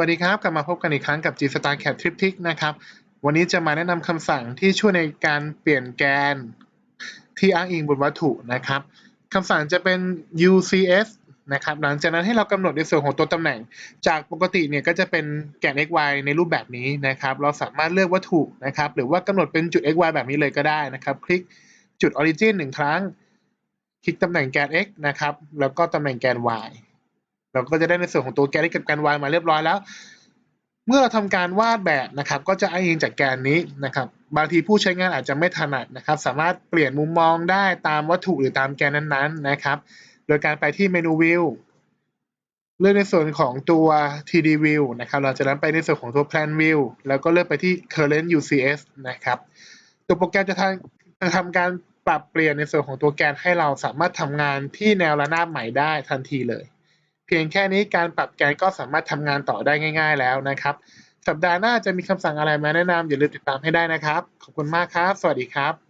วัสดีครับ กลับมาพบกันอีกครั้งกับ G Star Cat Triptych นะครับ วันนี้จะมาแนะนำคำสั่งที่ช่วยในการเปลี่ยนแกนที่อ้างอิงบนวัตถุนะครับคำสั่งจะเป็น UCS นะครับ หลังจากนั้นให้เรากำหนดในส่วนของตัวตำแหน่ง จากปกติเนี่ยก็จะเป็นแกน x y ในรูปแบบนี้นะครับ เราสามารถเลือกวัตถุนะครับ หรือว่ากำหนดเป็นจุด x y แบบนี้เลยก็ได้นะครับ คลิกจุด origin หนึ่งครั้ง คลิกตำแหน่งแกน x นะครับ แล้วก็ตำแหน่งแกน y เราก็จะได้ในส่วนของตัวแกน x กับแกน y มาเรียบร้อยแล้ว เมื่อเราทำการวาดแบบนะครับ ก็จะอ้างอิงจากแกนนี้นะครับ บางทีผู้ใช้งานอาจจะไม่ถนัดนะครับ สามารถเปลี่ยนมุมมองได้ตามวัตถุหรือตามแกนนั้นๆนะครับ โดยการไปที่เมนู View เลือกในส่วนของตัว 3D View นะครับ เราจะนั้นไปในส่วนของตัว Plan View แล้วก็เลือกไปที่ Current UCS นะครับ ตัวโปรแกรมจะทำจะทำการปรับเปลี่ยนในส่วนของตัวแกนให้เราสามารถทำงานที่แนวระนาบใหม่ได้ทันทีเลย เพียงแค่นี้การปรับแกนก็สามารถทำงานต่อได้ง่าย ๆ แล้วนะครับ สัปดาห์หน้าจะมีคำสั่งอะไรมาแนะนำอย่าลืมติดตามให้ได้นะครับ ขอบคุณมากครับ สวัสดีครับ